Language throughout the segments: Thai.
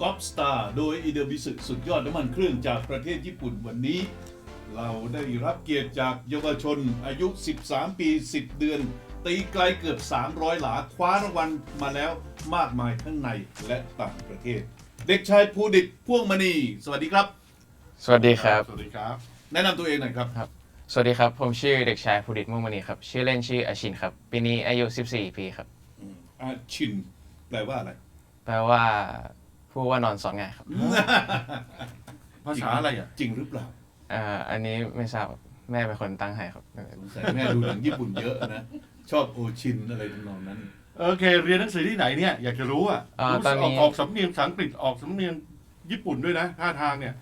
กอล์ฟสตาร์โดยอีเดวิสึสุดยอดน้ำมันเครื่องจากประเทศญี่ปุ่นวันนี้ เราได้รับเกียรติจากเยาวชนอายุ 13 ปี 10 เดือน ตีไกลเกือบ 300 หลาคว้ารางวัลมาแล้วมากมายทั้งในและต่างประเทศ เด็กชายภูดิตพ่วงมณี สวัสดีครับ สวัสดีครับ สวัสดีครับ แนะนำตัวเองหน่อยครับ สวัสดีครับ ผมชื่อเด็กชายภูดิตมุ่งมณีครับ ชื่อเล่นชื่ออาชินครับ ปีนี้อายุ 14 ปีครับอาชิน แปลว่าอะไร แปลว่า ผู้ว่านอนสอนง่ายครับภาษาอะไรอะ จริงหรือเปล่าอ่าอันนี้ไม่ทราบครับแม่เป็นคนตั้งให้ครับ สงสัยแม่ดูหนังญี่ปุ่นเยอะนะ ชอบโอชินอะไรทำนองนั้น โอเค เรียนหนังสือที่ไหนเนี่ย อยากจะรู้อะอ่ารู้ตสึอนกออกนี้ ออกสำเนียงภาษาอังกฤษออกสำเนียงญี่ปุ่นด้วยนะท่าทางเนี่ย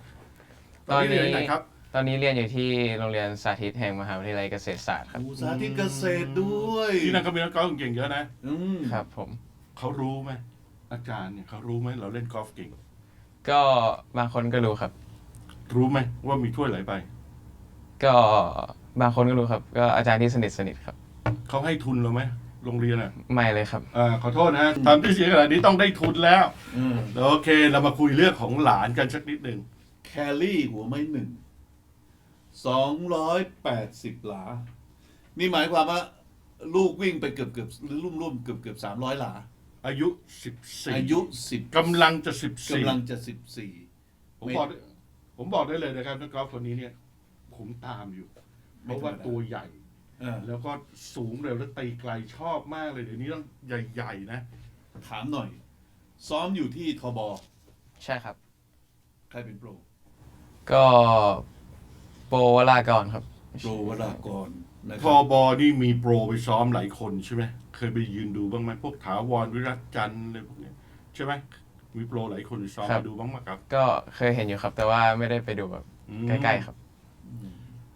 ตอนนี้เรียนที่ไหนครับ ตอนนี้เรียนอยู่ที่โรงเรียนสาธิตแห่งมหาวิทยาลัยเกษตรศาสตร์ครับอุตสาหธิตเกษตรด้วยที่นั่นก็มีนักกอล์ฟเก่งๆเยอะนะ อืมครับผมเขารู้ไหม อาจารย์เนี่ยเขารู้ไหมเราเล่นกอล์ฟเก่ง ก็บางคนก็รู้ครับ รู้ไหมว่ามีถ้วยไหลไปก็บางคนก็รู้ครับ ก็อาจารย์ที่สนิทสนิทครับ เขาให้ทุนเราไหมโรงเรียนอะไม่เลยครับ อ่าขอโทษนะทำที่เสียขนาดนี้ต้องได้ทุนแล้วอืมโอเค เรามาคุยเรื่องของหลานกันสักนิดหนึ่งแคลรี่หัวไม้หนึ่งสองร้อยแปดสิบหลา นี่หมายความว่า ลูกวิ่งไปเกือบเกือบหรือรุ่มรุ่มๆเกือบเกือบสามร้อยหลา อายุสิบสี่อายุสิบกำลังจะสิบสี่กำลังจะสิบสี่ผมบอกได้ผมบอกได้เลยนะครับนักกอล์ฟคนนี้เนี่ย ผมตามอยู่ เพราะว่าตัวใหญ่ แล้วก็สูงเร็วและตีไกลชอบมากเลยเดี๋ยวนี้ต้องใหญ่ๆนะ ถามหน่อย ซ้อมอยู่ที่ทบใช่ครับ ใครเป็นโปร ก็โปรวรากรครับ โปรวรากร นะคทรัอบอนี่มีโปรไปซ้อมหลายคนใช่ไหมเคยไปยืนดูบ้างไหมพวกถาวรวิรัตจันทร์อะไรพวกเนี้ยใช่ไหมมีโปรหลายคนไปซ้อมครับ มาดูบ้างไหมครับก็เคยเห็นอยู่ครับ แต่ว่าไม่ได้ไปดูแบบอืมใกล้ๆครับ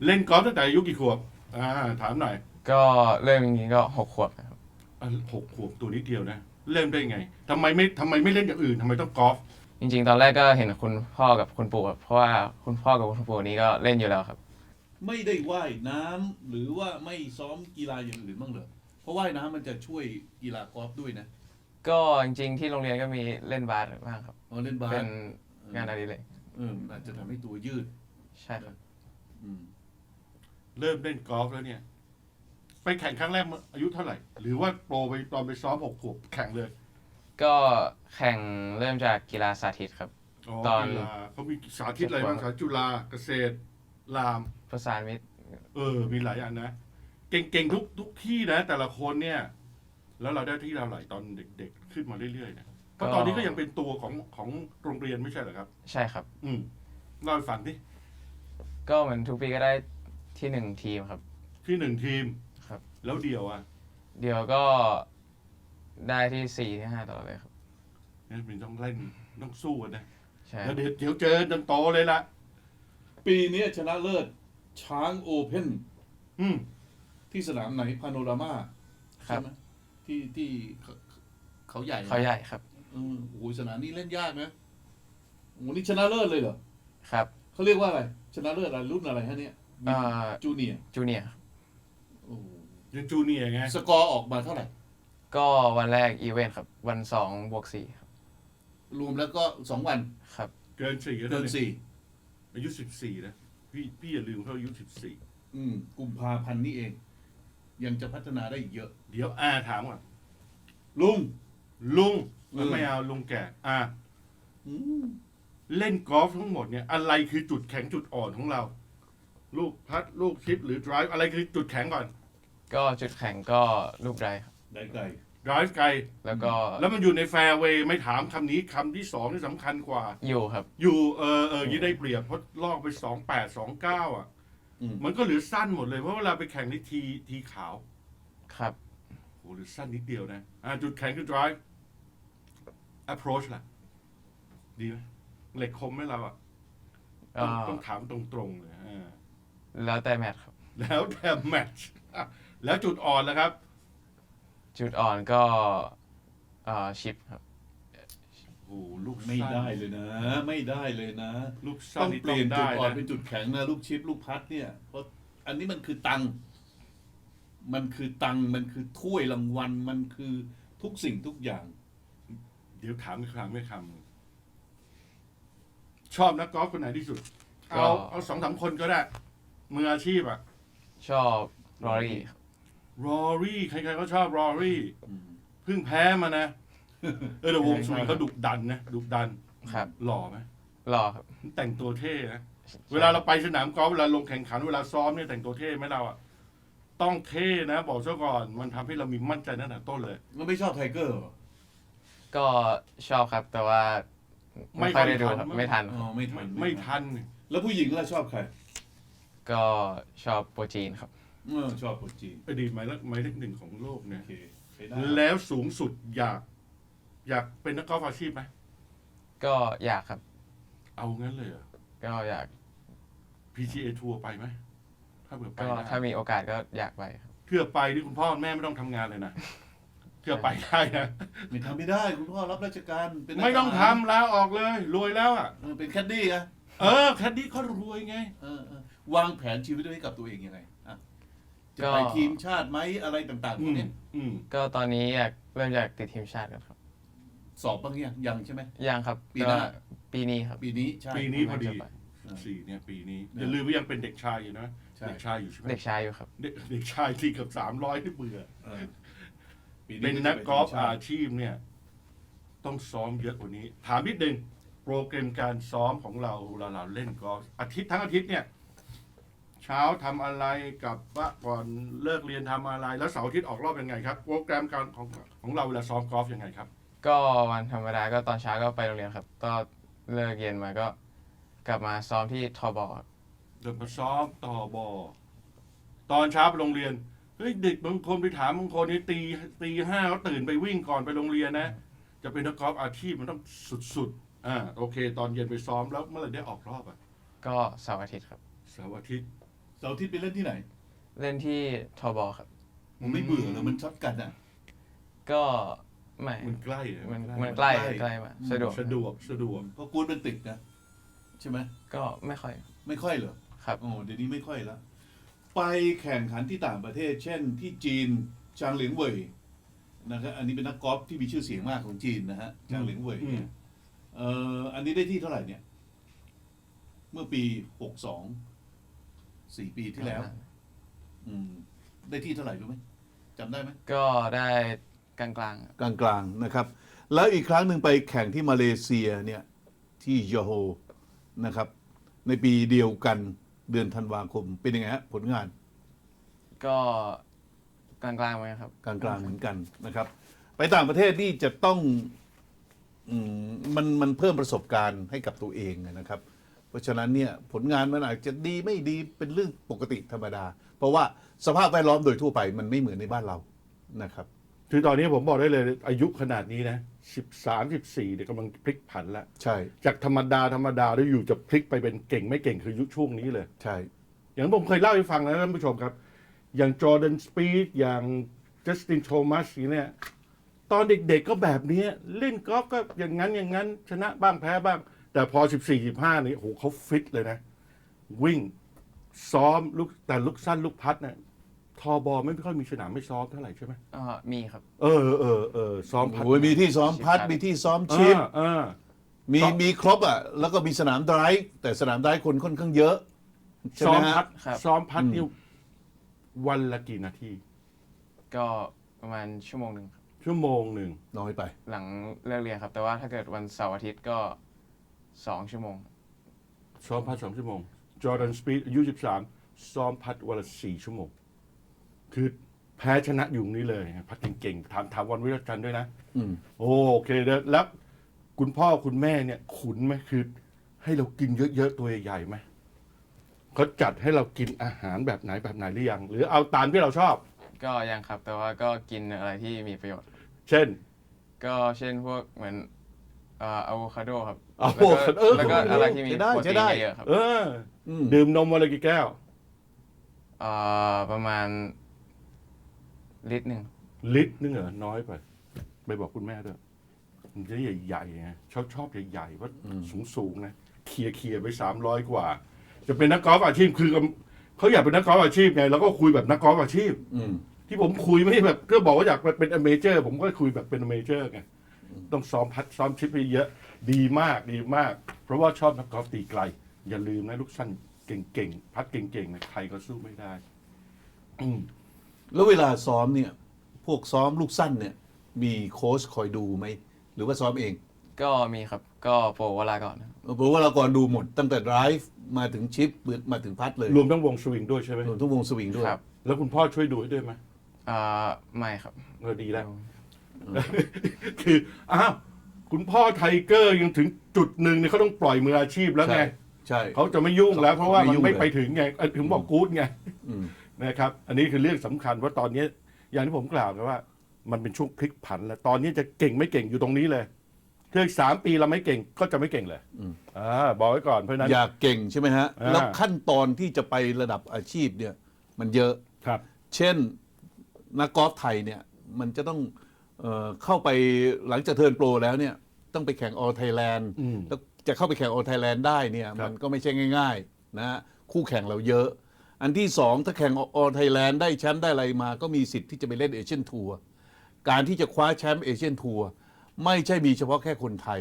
เล่นกอล์ฟตั้งแต่อายุกี่ขวบอ่าถามหน่อยก็เริ่มจริงๆก็หกขวบนะครับอะหกขวบตัวนิดเดียวนะเล่นได้ไงทำไมไม่ทำไมไม่เล่นอย่างอื่นทำไมต้องกอล์ฟจริง ๆ ตอนแรกก็เห็นคุณพ่อกับคุณปู่ครับเพราะว่าคุณพ่อกับคุณปู่นี้ก็เล่นอยู่แล้วครับ ไม่ได้ว่ายน้ำหรือว่าไม่ซ้อมกีฬาอย่างอื่นบ้างเหรอเพราะว่ายน้ำมันจะช่วยกีฬากอล์ฟด้วยนะ ก็จริงๆที่โรงเรียนก็มีเล่นบาสบ้างครับเอาเล่นบาสเป็นงานอดิเรกเอออาจจะทำให้ตัวยืด ใช่ครับอืมเริ่มเล่นกอล์ฟแล้วเนี่ย ไปแข่งครั้งแรกเมื่ออายุเท่าไหร่ หรือว่าโปรไปตอนไปซ้อมหกขวบแข่งเลย ก็แข่งเริ่มจากกีฬาสาธิตครับ ตอนกีฬาเขามีสาธิตอะไรบ้างสาธิตจุฬาเกษตร ราม ประสานมิตรเออ มีหลายอันนะ เก่งๆทุกทุกที่นะ แต่ละคนเนี่ย แล้วเราได้ที่เราไหลตอนเด็กๆ ขึ้นมาเรื่อยๆนะเพราะตอนนี้ก็ยังเป็นตัวของของโรงเรียนไม่ใช่เหรอครับ ใช่ครับ อืมเล่าให้ฟังดิก็เหมือนทุกปีก็ได้ที่หนึ่งทีมครับ ที่หนึ่งทีมครับ แล้วเดียวอะเดี๋ยวก็ได้ที่สี่ที่ห้าตลอดเลยครับเนี่ยมันต้องเล่นต้องสู้กันนะใช่แล้วเดี๋ยวเดี๋ยวเจอจนโตเลยละ ปีนี้ชนะเลิศช้างโอเพ่นอืม ที่สนามไหนพาโนรามาครับ ใช่ไหมที่ที่เขาเขาใหญ่นะเขาใหญ่ครับ เออโอ้โหสนามนี้เล่นยากนะโอ้โหนี่ชนะเลิศเลยเหรอครับเขาเรียกว่าอะไร ชนะเลิศอะไรรุ่นอะไรฮะเนี่ยเอ่อจูเนียร์จูเนียร์ครับโอ้โหยังจูเนียร์ไงสกอร์ออกมาเท่าไหร่ ก็วันแรกอีเวนต์ครับ วันสองบวกสี่ครับรวมแล้วก็สองวัน ครับ เกินสี่เกินสี่ อายุสิบสี่นะพี่พี่อย่าลืมเขาอายุสิบสี่อืมกุมภาพันธ์นี่เอง ยังจะพัฒนาได้อีกเยอะ เดี๋ยวอาถามก่อนลุง ลุงเออ ไม่เอาลุงแก่อาอืมเล่นกอล์ฟทั้งหมดเนี่ยอะไรคือจุดแข็งจุดอ่อนของเรา ลูกพัดลูกชิปหรือ drive อะไรคือจุดแข็งก่อน ก็จุดแข่งก็ลูกไดครับได้ไกล drive ไกล แล้วก็แล้วมันอยู่ในแฟร์เวย์ไม่ถามคำนี้คำที่สองที่สำคัญกว่า อยู่ครับ อยู่เออเออยี่ได้เปรียบเพราะลอกไปสองแปดสองเก้าอะ อืมมันก็เหลือสั้นหมดเลยเพราะเวลาไปแข่งในทีทีขาวครับ โหเหรือสั้นนิดเดียวนะอ่าจุดแข็งคือ drive approach ล่ะ ดีไหมเหล็กคมไหมเราอะก็ต้องต้องถามตรงๆเลยอ่าแล้วแต่แมตช์ครับ แล้วแต่แมตช์อะแล้วจุดอ่อนแล้วครับ จุดอ่อนก็เอ่อชิปครับโอ้โหลูกไม่สั้นได้เลยนะ ไม่ได้เลยนะ ลูกต้สั้นองนี่เปลี่ยนจุดได้อ่อนนะเป็นจุดแข็งนะ ลูกชิปลูกพัดเนี่ยเพราะอันนี้มันคือตังค์มันคือตังค์มันคือถ้วยรางวัลมันคือทุกสิ่งทุกอย่าง เดี๋ยวถามอีกครั้งไม่คชอบนักกอล์ฟคนไหนที่สุดก็เอาเอาสองสามคนก็ได้ มืออาชีพอะชอบรอรี่ครับ รอรี่ใครๆก็ชอบรอรี่เพิ่งแพ้มานะ เออแต่วงสุรินทร์เขาดุดันนะดุดันครับ หล่อไหมรอครับ แต่งตัวเท่นะเวลาเราไปสนามกอล์ฟเวลาลงแข่งขันเวลาซ้อมเนี่ยแต่งตัวเท่ไหมเราอะต้องเท่นะ บอกซะก่อนมันทำให้เรามีมั่นใจตั้งแต่ต้นเลย มันไม่ชอบไทเกอร์เหรอก็ชอบครับ แต่ว่าไม่ไม่ค่อยได้ดูทันครับมั้ยไม่ทัน อ๋อไม่ทันไม่ทัน แล้วผู้หญิงล่ะชอบใคร ก็ชอบโปรจีนครับ เออชอบคนจีนอดีตหมายเลขหมายเลขหนึ่งของโลกโอเนี่ยเคใช้ได้แล้วสูงสุดอยาก อยากเป็นนักกอล์ฟอาชีพไหมก็อยากครับ เอางั้นเลยเหรอ ก็อยาก PGA ทัวร์ไปไหมถ้าเผื่อไปก็ได้ถ้ามีโอกาสก็อยากไปครับ เพื่อไปที่คุณพ่อคุณแม่ไม่ต้องทำงานเลยนะเพื่อไปได้นะไม่ทำไม่ได้คุณพ่อรับราชการเป็นนักไม่ต้องททำลาออกเลย รวยแล้วอะ เออเป็นแคดดี้อะเออแคดดี้เขารวยไง เออเออวางแผนชีวิตไว้ให้กับตัวเองยังไงอะ จะก็ไปทีมชาติไหมอะไรต่างๆพอืวกมเนี้ยอืมก็ตอนนี้อยากเริ่มอยากติดทีมชาติกันครับ สอบบ้างยังยังใช่ไหม ยังครับปีหน้าก็ปีนี้ครับ ปีนี้ใช่ ปีนี้พอดีจะไปสี่เนี่ยปีนี้ อย่าลืมว่ายังเป็นเด็กชายอยู่นะ ใช่ เด็กชายอยู่ใช่ไหมเด็กชายอยู่ครับ เด็กเด็กชายที่เกือบสามร้อยที่เบื่อ เออปีเป็นจะนักกอล์ฟทีมชาอาติชีพเนี่ย ต้องซ้อมเยอะกว่านี้ ถามนิดนึง โปรแกรมการซ้อมของเราเวลาเราเล่นกอล์ฟอาทิตย์ทั้งอาทิตย์เนี่ยเช้าทำอะไรกับว่าก่อนเลิกเรียนทำอะไร แล้วเสาร์อาทิตย์ออกรอบยังไงครับโปรแกรมการของของเราเวลาซ้อมกอล์ฟยังไงครับ ก็วันธรรมดาก็ตอนเช้าก็ไปโรงเรียนครับ ก็เลิกเย็นมาก็กลับมาซ้อมที่ทอบอครับเดินมาซ้อมต่อบอตอนเช้าไปโรงเรียนเฮ้ยเด็กบางคนไปถามบางคนนี่ตีตีห้าก็ตื่นไปวิ่งก่อนไปโรงเรียนนะ จะเป็นนักกอล์ฟอาชีพมันต้องสุดๆอ่าโอเค ตอนเย็นไปซ้อมแล้วเมื่อไหร่ได้ออกรอบอะก็เสาร์อาทิตย์ครับเสาร์อาทิตย์ เสาร์อาทิตย์ไปเล่นที่ไหน เล่นที่ทอบอครับ มันไม่เบื่อเลยมันช็อตกันอะ ก็ไม่มันใกล้อะมันใกล้มันใกล้ใกล้ใกล้มาสะดวกสะดวกสะดวกเพราะกูดเป็นติดนะใช่ไหมก็ไม่ค่อย ไม่ค่อยเหรอครับ โอ้เดี๋ยวนี้ไม่ค่อยแล้วไปแข่งขันที่ต่างประเทศ เช่น ที่จีนจางเหลียงเว่ยนะครับอันนี้เป็นนักกอล์ฟที่มีชื่อเสียงมากของจีนนะฮะจางเหลียงเว่ยอืมเนี่ยเอ่ออันนี้ได้ที่เท่าไหร่เนี่ย เมื่อปีหกสอง สี่ปีที่แล้ว อืม ได้ที่เท่าไหร่รู้ไหมจำได้ไหมก็ได้กลางๆครับกลางๆนะครับ แล้วอีกครั้งหนึ่งไปแข่งที่มาเลเซียเนี่ยที่ยโฮนะครับ ในปีเดียวกันเดือนธันวาคม เป็นยังไงฮะผลงาน ก็กลางๆไหมครับ กลางๆเหมือนกันนะครับ ไปต่างประเทศนี่จะต้องอืมมันมันเพิ่มประสบการณ์ให้กับตัวเองนะครับ เพราะฉะนั้นเนี่ยผลงานมันอาจจะดีไม่ดีเป็นเรื่องปกติธรรมดา เพราะว่าสภาพแวดล้อมโดยทั่วไปมันไม่เหมือนในบ้านเรานะครับ คือตอนนี้ผมบอกได้เลยอายุขนาดนี้นะสิบสามสิบสี่เนี่ยกำลังพลิกผันแล้วใช่ จากธรรมดาธรรมดาแล้วอยู่จะพลิกไปเป็นเก่งไม่เก่งคือยุคช่วงนี้เลย ใช่ อย่างที่ผมเคยเล่าให้ฟังนะท่านผู้ชมครับ อย่างจอร์แดนสปีดอย่างจัสตินโทมัสเนี่ยตอนเด็กๆก็แบบนี้เล่นกอล์ฟก็อย่างนั้นอย่างนั้น ชนะบ้างแพ้บ้าง แต่พอ 14 15 นี่โอ้โหเขาฟิตเลยนะ วิ่งซ้อมลูกแต่ลูกสั้นลูกพัดเนี่ยทอบอไม่ค่อยมีสนามไม่ซ้อมเท่าไหร่ใช่ไหมอ่ามีครับ เออเออเออซ้อมพัดโอ้ยมีที่ซ้อมพัดชิปมีที่ซ้อมชิปอ่าอ่า มีซ้อม มีครบอะ แล้วก็มีสนามไดรฟ์แต่สนามไดรฟ์คนค่อนข้างเยอะใช่ซ้ไหอมมฮะพัดครับ ซ้อมพัดอืมนี่วันละกี่นาที ก็ประมาณชั่วโมงหนึ่งครับชั่วโมงหนึ่งน้อยไป หลังเลิกเรียนครับ แต่ว่าถ้าเกิดวันเสาร์อาทิตย์ก็ สองชั่วโมง ซ้อมพัดสองชั่วโมง จอร์แดนสปีดอายุสิบสามซ้อมพัดวันละสี่ชั่วโมง คือแพ้ชนะอยู่ตรงนี้เลย พัดเก่งๆถามถามวันวิรจันทร์ด้วยนะอืมโอเคแล้วแล้วคุณพ่อคุณแม่เนี่ย ขุนไหมคือ ให้เรากินเยอะๆตัวใหญ่ๆไหมเขาจัดให้เรากินอาหารแบบไหนแบบไหนหรือยัง หรือเอาตามที่เราชอบ ก็ยังครับ แต่ว่าก็กินอะไรที่มีประโยชน์ เช่น ก็เช่นพวกเหมือนเอ่ออะโวคาโดครับ อะแล้วโวก็คาโดเออแล้วก็อะไรที่มีใช้ได้โปรใช้ตีได้นเยอะๆครับ เอออืมดื่มนมวันละกี่แก้ว เอ่อประมาณลิตรหนึ่งลิตรนึงเหรอน้อยไปไปบอกคุณแม่ด้วยมันจะใหญ่ๆไงชอบชอบใหญ่ๆเพราะสูงสูงๆนะเคลียร์เคลียร์ไปสามร้อยกว่า จะเป็นนักกอล์ฟอาชีพคือเขาอยากเป็นนักกอล์ฟอาชีพไงเราก็คุยแบบนักกอล์ฟอาชีพ อืม ที่ผมคุยไม่ได้แบบก็บอกว่าอยากเป็นอเมเจอร์ ผมก็คุยแบบเป็นอเมเจอร์ไงต้องซ้อมพัดซ้อมชิปให้เยอะ ดีมากดีมากราะว่าชอบนักกอล์ฟตีไกล อย่าลืมนะลูกสั้นเก่งๆพัดเก่งๆนะใครก็สู้ไม่ได้อืมแล้วเวลาซ้อมเนี่ย พวกซ้อมลูกสั้นเนี่ย มีโค้ชคอยดูไหม หรือว่าซ้อมเองก็มีครับ ก็โปรวลาก่อนครับเพราะว่าเราก่อนดูหมดตั้งแต่ drive มาถึงชิปมาถึงพัดเลยรวมทั้งวงสวิงด้วยใช่ไหมรวมทั้งวงสวิงด้วย ครับแล้วคุณพ่อช่วยดูให้ด้วยไหมอ่าไม่ครับ เออดีแล้ว คืออ้าว คุณพ่อไทเกอร์ยังถึงจุดหนึ่งเนี่ยเขาต้องปล่อยมืออาชีพแล้วไง ใช่ใช่เขาจะไม่ยุ่งแล้ว เพราะว่าไม่มันยุ่งไม่เลยไปถึงไงเอ่อถึงบอกกู๊ดไงอืม นะครับ อันนี้คือเรื่องสำคัญว่าตอนนี้อย่างที่ผมกล่าวนะว่า มันเป็นช่วงพลิกผันแล้ว ตอนนี้จะเก่งไม่เก่งอยู่ตรงนี้เลยคืออีกสามปีเราไม่เก่งก็จะไม่เก่งเลยอืมอ่าบอกไว้ก่อนเพราะฉะนั้น อยากเก่งใช่ไหมฮะ อ่า แล้วขั้นตอนที่จะไประดับอาชีพเนี่ย มันเยอะ ครับ เช่นนักกอล์ฟไทยเนี่ย มันจะต้อง เอ่อเข้าไปหลังจากเทิร์นโปรแล้วเนี่ยต้องไปแข่งออ l ไทยแลนด์อืมแล้วจะเข้าไปแข่งออ l ไทยแลนด์ได้เนี่ยครับมันก็ไม่ใช่ง่ายๆนะฮะคู่แข่งเราเยอะ อันที่สองถ้าแข่งออ l ไทยแลนด์ได้แชมป์ได้อะไรมา ก็มีสิทธิ์ที่จะไปเล่นเอเชียนทัวร์การที่จะคว้าแชมป์เอเชียนทัวร์ไม่ใช่มีเฉพาะแค่คนไทย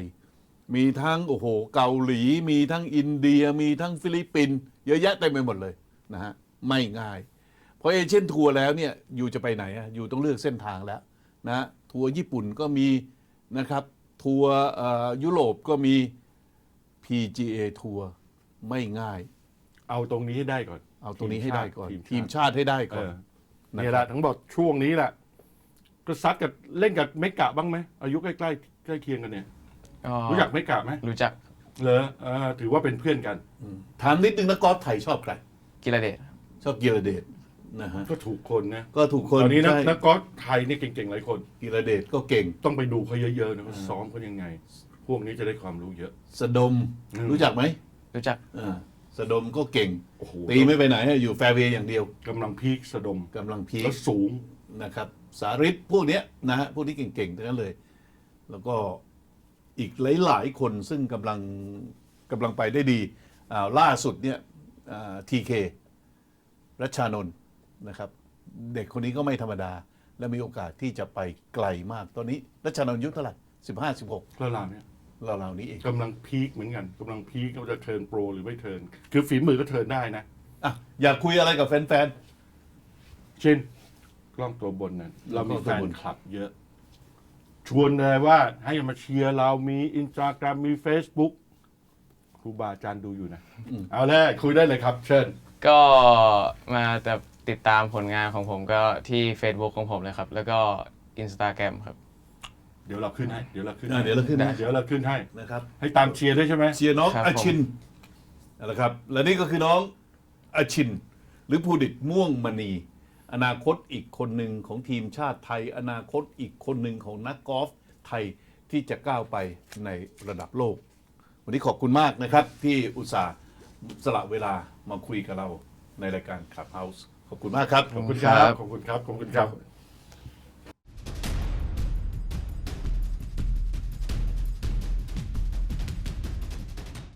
มีทั้งโอ้โหเกาหลี มีทั้งอินเดีย มีทั้งฟิลิปปินส์เยอะแยะเต็มไปหมดเลยนะฮะไม่ง่ายพอเอเชียนทัวร์แล้วเนี่ยอยู่จะไปไหนอะอยู่ต้องเลือกเส้นทางแล้วนะ ทัวร์ญี่ปุ่นก็มีนะครับ ทัวร์เอ่อยุโรปก็มี PGA ทัวร์ไม่ง่าย เอาตรงนี้ให้ได้ก่อน เอาตรงนี้ให้ได้ก่อน ทีทีมมชาติชาติให้ได้เอก่อนอนะนี่คแหรัละบทั้งบอกช่วงนี้แหละก็ซัดกับเล่นกับเมกะบ้างไหมอายุใกล้ๆใกล้เคียงกันเนี่ยก็รู้จักเมกะไหมรู้จักเหรออ่าถือว่าเป็นเพื่อนกันถามนิดนึงนะกอล์ฟไทยชอบใครกิรเดชชอบกีรเดช นะฮะก็ถูกคนนะก็ถูกคนตอนนี้นักใช่นักกอล์ฟไทยนี่เก่งๆหลายคน กีรเดชก็เก่ง ต้องไปดูเขาเยอะๆนะเขาซ้อมเขายังไง พวกนี้จะได้ความรู้เยอะสะดมอืม รู้จักไหมรู้จักอ่าสะดมก็เก่ง โอ้โหตีไม่ไปไหนอะอยู่แฟร์เวย์อย่างเดียวกำลังพีคสะดมกำลังพีค แล้วสูง นะครับสาริตพวกเนี้ยนะฮะพวกนี้เก่งๆทั้งนั้นเลย แล้วก็อีกหลายๆคนซึ่งกำลังกำลังไปได้ดีอ่าล่าสุดเนี่ยทีเครัชชานนท์ นะครับ เด็กคนนี้ก็ไม่ธรรมดา และมีโอกาสที่จะไปไกลมาก ตอนนี้รัชชานนท์อายุเท่าไหร่สิบห้าสิบหกแล้วเราเนี่ยเราๆนี้เองกำลังพีคเหมือนกันกำลังพีคว่าจะเทิร์นโปรหรือไม่เทิร์นคือฝีมือก็เทิร์นได้นะอะอยากคุยอะไรกับแฟนเช่นกล้องตัวบนนั้นเรามีกล้องแฟตัวนบนคลับเยอะ ชวนเลยว่าให้มาเชียร์เรามีอินสตาแกรมมี Facebook ครูบาอาจารย์ดูอยู่นะ เอาเลยคุยได้เลยครับ เชิญ ก็มาแต่ ติดตามผลงานของผมก็ที่ Facebook ของผมเลยครับ แล้วก็ Instagram ครับ เดี๋ยวเราขึ้นให้ เดี๋ยวเราขึ้นอะเดี๋ยวเราขึ้นให้ เดี๋ยวเราขึ้นให้ๆนะครับให้ตามเชียร์ด้วยใช่ไหม เชียร์น้องครับอาชินนั่นแหละครับ และนี่ก็คือน้องอาชิน หรือภูดิตม่วงมณี อนาคตอีกคนหนึ่งของทีมชาติไทย อนาคตอีกคนหนึ่งของนักกอล์ฟไทยที่จะก้าวไปในระดับโลก วันนี้ขอบคุณมากนะครับที่อุตส่าห์สละเวลามาคุยกับเราในรายการ Clubhouse ขอบคุณมากครับ ขอบคุณครับ ขอบคุณครับ ขอบคุณครับ